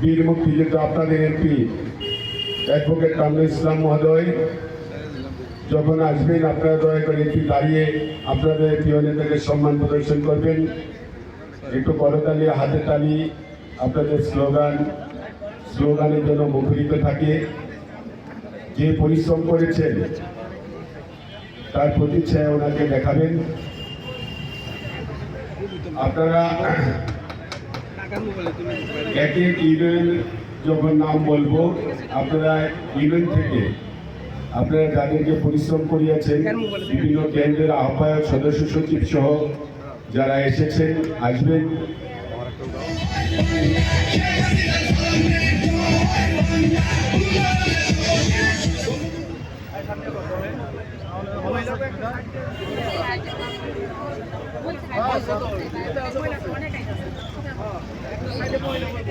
বীর মুক্তিযুদ্ধ আপনাদের এমপি অ্যাডভোকেট কামরুল ইসলাম মহোদয়। যখন আসবেন, আপনারা দয়া করে একটু দাঁড়িয়ে আপনাদের প্রিয় নেতাকে সম্মান প্রদর্শন করবেন। একটু করতালি, হাতে তালি, আপনাদের স্লোগান, স্লোগানের জন্য মুখরিত থাকে। যে পরিশ্রম করেছেন, তার প্রতিচ্ছায়া ওনাকে দেখাবেন। আপনারা এক এক ইউনিয়ন যখন নাম বলব আপনারা ইউনিয়ন থেকে আপনারা যাদেরকে পরিশ্রম করিয়াছেন বিভিন্ন কেন্দ্রের আহ্বায়ক সদস্য সচিব সহ যারা এসেছেন আসবেন। সভাপতি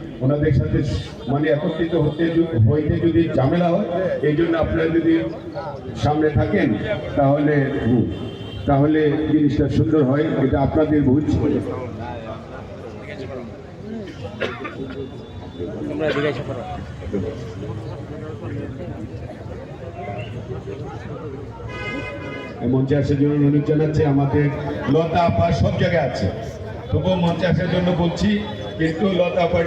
ওনাদের সাথে মানে একত্রিত হতে হইতে যদি ঝামেলা হয় এই জন্য আপনারা যদি সামনে থাকেন তাহলে তাহলে জিনিসটা সুন্দর হয় এটা আপনাদের পড়ো এই মঞ্চে আসার জন্য অনুরোধ জানাচ্ছি আমাদের লতা আপা সব জায়গায় আছে। তবুও মঞ্চে আসার জন্য বলছি কিন্তু লতা আপার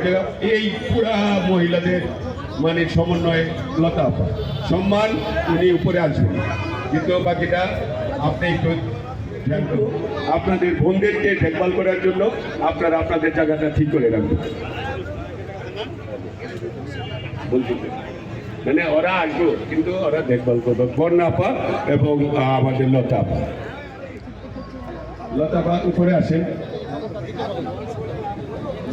এই পুরা মহিলাদের মানে সমন্বয়ে লতা সম্মান উনি উপরে আসবেন কিন্তু বাকিটা আপনি একটু আপনাদের বোনদেরকে দেখভাল করার জন্য আপনারা আপনাদের জায়গাটা ঠিক করে রাখবেন। মানে ওরা আসব কিন্তু ওরা দেখভাল করবে। বর্ণাপা এবং আমাদের বন্যা আপা এবং আহ,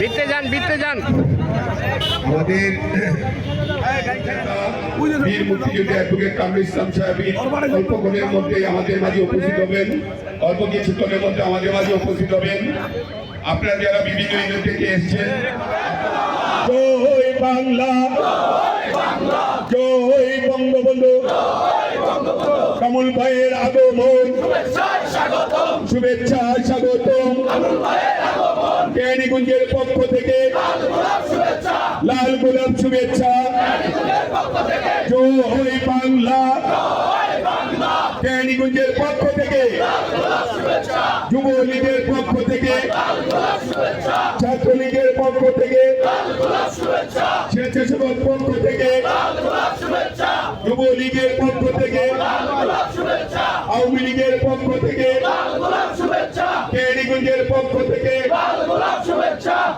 বিটতে যান বিটতে যান। আমাদের বীর মুক্তিযুদ্ধ অ্যাডভোকেট কামরুল ইসলাম সাহেব অল্পক্ষণের মধ্যে আমাদের মাঝে উপস্থিত হবেন। অল্প কিছুক্ষণের মধ্যে আমাদের মাঝে উপস্থিত হবেন। আপনারা যারা বিভিন্ন ইউনিট থেকে এসছেন জয় বাংলা। জয় বঙ্গবন্ধু। কামুল ভাইয়ের আগমন। শুভেচ্ছা স্বাগতম। কেরানীগঞ্জের পক্ষ থেকে লাল গোলাপ শুভেচ্ছা। জয় বাংলা। কেরানীগঞ্জের পক্ষ থেকে, যুবলীগের পক্ষ থেকে, ছাত্রলীগের পক্ষ থেকে স্বেচ্ছাসেবক পক্ষ থেকে যুবলীগের পক্ষ থেকে আওয়ামী লীগের পক্ষ থেকে কেরানীগঞ্জের পক্ষ থেকে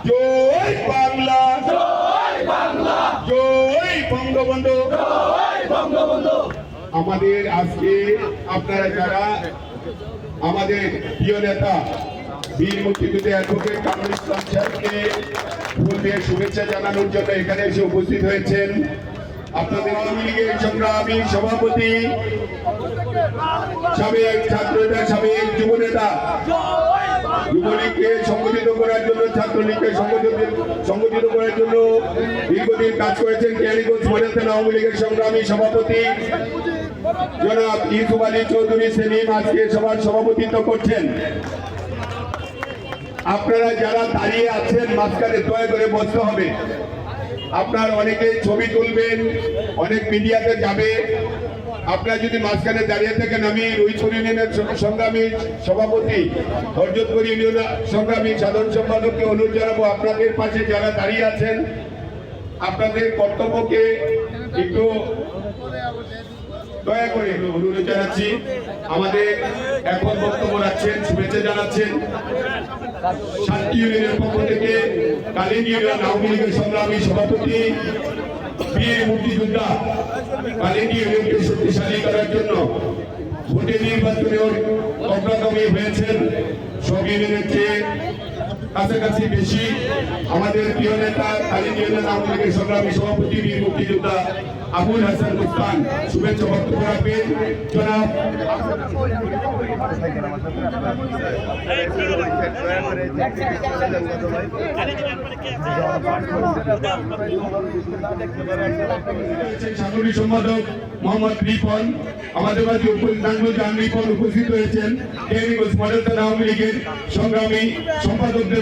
জয় বাংলা। জয় বঙ্গবন্ধু। আমাদের আজকে আপনারা যারা আমাদের প্রিয় নেতা বীর মুক্তিযুদ্ধ অ্যাডভোকেট কামরুল ইসলাম ফুল দিয়ে শুভেচ্ছা জানানোর জন্য এখানে এসে উপস্থিত হয়েছেন আপনাদের আওয়ামী লীগের সংগ্রামী সভাপতি, সাবেক ছাত্রনেতা, সাবেক যুব নেতা যুবলীগকে সংগঠিত করার জন্য, ছাত্রলীগকে সংগঠিত সংগঠিত করার জন্য দীর্ঘদিন কাজ করেছেন কেয়ারিগঞ্জ থানা আওয়ামী লীগের সংগ্রামী সভাপতি। জনাব ইউসুফ আলী চৌধুরী সেলিম আজকে সভার সভাপতিত্ব করছেন। আপনারা যারা দাঁড়িয়ে আছেন, মাঝখানে দয়া করে বসতে হবে। আপনার অনেকে ছবি তুলবেন, অনেক মিডিয়াতে যাবে। আপনারা যদি মাঝখানে দাঁড়িয়ে থাকেন, আমি রুইছুর ইউনিয়নের সংগ্রামী সভাপতি হরজতপুর ইউনিয়ন সংগ্রামী সাধারণ সম্পাদককে অনুরোধ জানাব, আপনাদের পাশে যারা দাঁড়িয়ে আছেন আপনাদের কর্তব্যকে একটু দয়া করে অনুরোধ জানাচ্ছি। আমাদের এখন বক্তব্য রাখছেন, শুভেচ্ছা জানাচ্ছেন সাতটি ইউনিয়নের পক্ষ থেকে ইউনিয়ন আওয়ামী লীগের সংগ্রামী সভাপতি মুক্তিযোদ্ধা কালীন ইউনিয়নকে শক্তিশালী করার জন্য ভোটে নির্বাচনে অগ্রগামী হয়েছেন। সব ইউনিয়নের চেয়ে কাছাকাছি বেশি আমাদের প্রিয় নেতা ইউনিয়ন আওয়ামী লীগের সংগ্রামী সভাপতি বীর মুক্তিযোদ্ধা আবুল হাসান মুস্তান। শুভেচ্ছা বক্তব্য রাখবেন। জনাব সম্পাদক মোহাম্মদ আমাদের লীগের সংগ্রামী সম্পাদকদের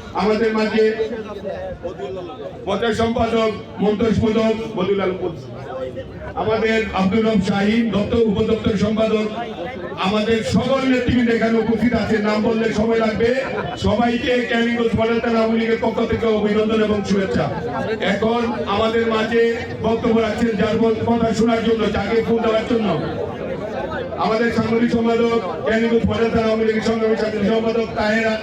আমাদের মাঝে পথের সম্পাদক মন্তজ পদক বদুলাল আমাদের আব্দুল রব শাহিন দপ্তর উপদপ্তর সম্পাদক, আমাদের সকল নেতৃবৃন্দ এখানে উপস্থিত আছেন নাম বললে সময় লাগবে। সবাইকে ক্যানিগঞ্জ মডেল থানা আওয়ামী লীগের পক্ষ থেকে অভিনন্দন এবং শুভেচ্ছা। এখন আমাদের মাঝে বক্তব্য রাখছেন যার কথা শোনার জন্য, যাকে ফোন দেওয়ার জন্য। আমাদের সাংগঠনিক সম্পাদক, ক্যানিগঞ্জ মডেল থানা আওয়ামী লীগের সংগ্রামী সম্পাদক তাহেরা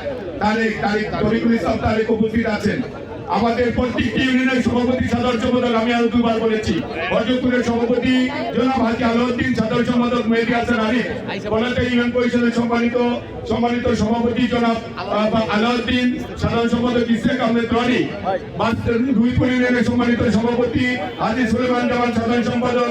তারেক, তারিক, তরিকুল ইসলাম তারেক উপস্থিত আছেন। আমাদের প্রত্যেকটি ইউনিয়নের সভাপতি সাধারণ সম্পাদক আমি আরও দুবার বলেছি। সভাপতি জনাব হাজি সম্পাদক মেহেদি হাসান আলী ইউনিয়ন পরিষদের সম্মানিত সম্মানিত সভাপতি জনাব সাধারণ সম্পাদক ইসেক আহমেদ ইউনিয়নের সম্মানিত সভাপতি হাজি সুলেমান জামান, সাধারণ সম্পাদক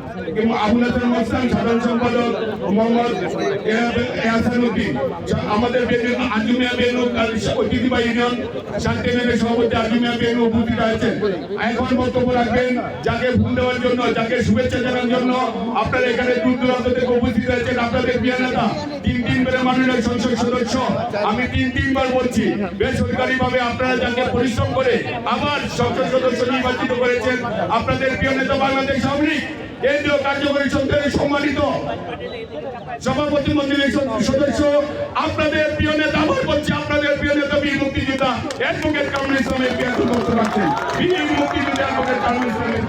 মোস্তান সাধারণ সম্পাদক মোহাম্মদ এহাসানুদ্দিন আমাদের ইউনিয়ন সভাপতি বেনু উপস্থিত আছেন। এখন বক্তব্য রাখবেন যাকে ভুল দেওয়ার জন্য, যাকে শুভেচ্ছা জানার জন্য আপনারা এখানে দূর দূরান্ত থেকে উপস্থিত হয়েছেন আপনাদের প্রিয় নেতা, তিন সংসদ সদস্য। আমি তিন তিনবার বলছি বেসরকারি ভাবে আপনারা যাকে পরিশ্রম করে আবার সংসদ সদস্য নির্বাচিত করেছেন, আপনাদের প্রিয় নেতা বাংলাদেশ আওয়ামী কেন্দ্রীয় কার্যকরী সমিতির সম্মানিত সভাপতি মন্ডলীর সদস্য, আপনাদের প্রিয় নেতা আমার বলছি আপনাদের প্রিয় নেতা, বীর মুক্তিযোদ্ধা অ্যাডভোকেট কামরুল ইসলামের কেন্দ্র বক্তব্য রাখছেন বীর মুক্তিযোদ্ধা অ্যাডভোকেট কামরুল ইসলামের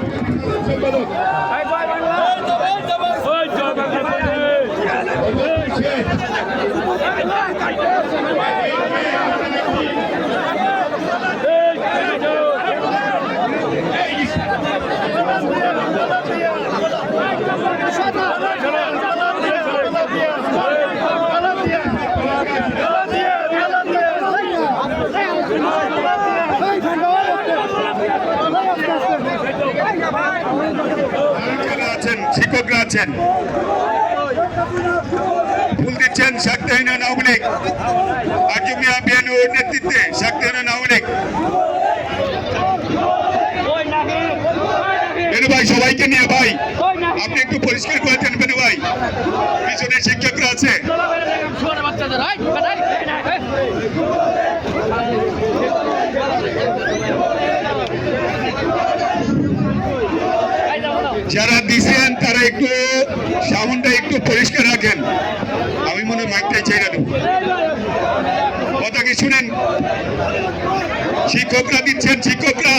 আছেন, শিক্ষকরা আছেন ফুল দিচ্ছেন শাক্তাহীন আওয়ামী লীগ আজমিয়া বিয়ানুর নেতৃত্বে শাক্তাহীন আওয়ামী লীগ বেনু ভাই, সবাইকে নিয়ে ভাই, আপনি একটু পরিষ্কার করে দেন বেনু ভাই। পিছনে শিক্ষকরা আছে। যারা দিছেন, তারা একটু সাউন্ডটা একটু পরিষ্কার রাখেন। আমি মনে মাইকটাই ছেড়ে দেবো। কথা কি শুনেন। শিক্ষকরা দিচ্ছেন, শিক্ষকরা।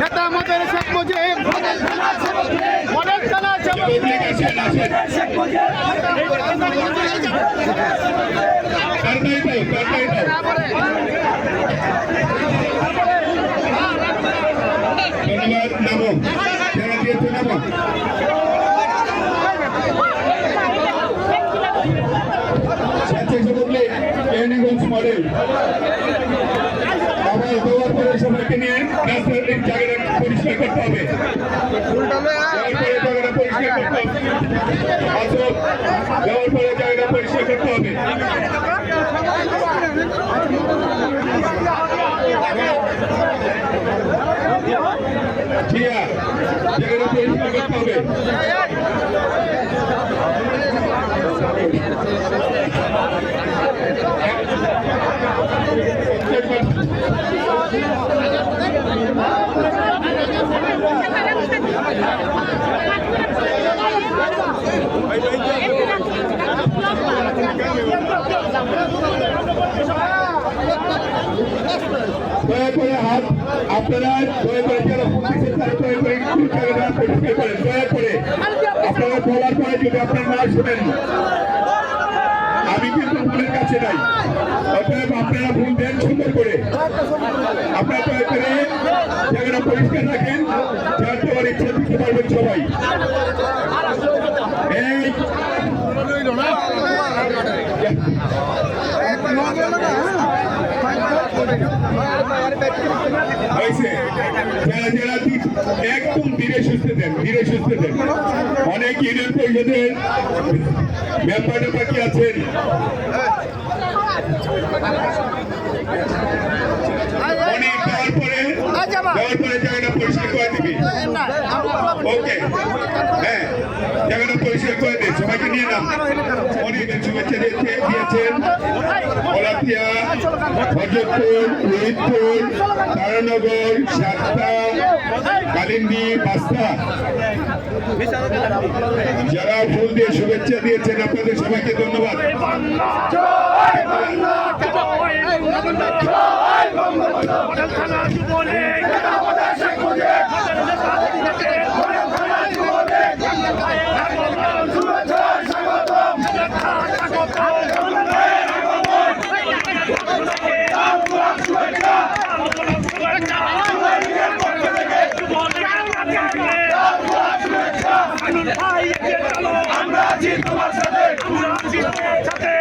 নেতা মদের শেখ মুজিব মডেল চালা শেখ মুজিব ধন্যবাদ নামো যারা দিয়েছে নামো স্বেচ্ছাসেবক লীগ কেরানীগঞ্জ মডেল আবার দেওয়ার পরে সবাইকে নিয়ে রাস্তার জায়গাটা পরিষ্কার করতে হবে করতে হবে আসো দেওয়ার পরে জায়গাটা পরিষ্কার করতে হবে জিয়া আপনারা দয়া করে যারা দিচ্ছেন তারা দয়া করে পরিষ্কার করেন, দয়া করে। আপনারা আমি কিন্তু ভুলের কাছে নাই অতএব আপনারা ভুল দেন সুন্দর করে। আপনারা পরিষ্কার রাখেন সবাই এই হয়েছে। যারা যারা একদম ধীরে সুস্থ দেন, ধীরে সুস্থ দেন। অনেক অনেক দেওয়ার পরে দেওয়ার পরে জায়গাটা পরিষ্কার করে দিবি। হ্যাঁ সবাইকে নিয়ে নাম অনেক দিয়েছেন কলাতিয়া ভজরপুর রোহিতপুর তারানগর সাতটা, কালিন্দি বাস্তা যারা ফুল দিয়ে শুভেচ্ছা দিয়েছেন, আপনাদের সবাইকে ধন্যবাদ। আমরা আছি তোমার সাথে আমরা আছি তোমার সাথে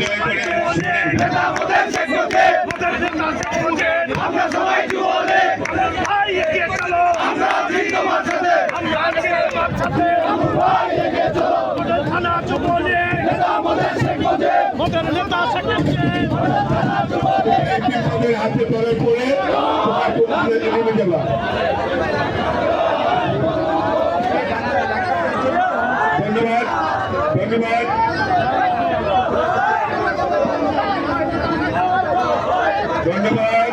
দয়া করে শুনেন। নেতা মোদের শেখ মুজিব মোদের নেতা শেখ মুজিব আমরা সবাই যুবলে ভাই এগিয়ে চলো আমরা আছি তোমার সাথে আমরা আছি তোমার সাথে ভাই এগিয়ে চলো মোদের থানা যুবলে নেতা মোদের শেখ মুজিব মোদের নেতা শেখ মুজিব ব্যক্তিত্বের হাতে ধরে পড়ে তোমার পরিচয় নেমে যাবা ধন্যবাদ ধন্যবাদ ধন্যবাদ।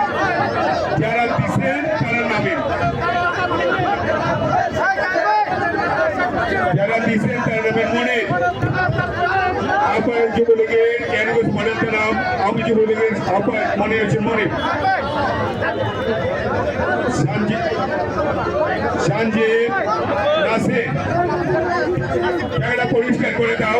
যারা দিচ্ছেন তারা নামেন যারা দিচ্ছেন তারা নামেন মনে। আহ্বায়ক যুবলীগের ক্যানভাস মডেল নাম আমি যুবলীগের আহ্বায়ক মনে হচ্ছে মনে। সঞ্জীব নাসির জায়গাটা পরিষ্কার করে দাও।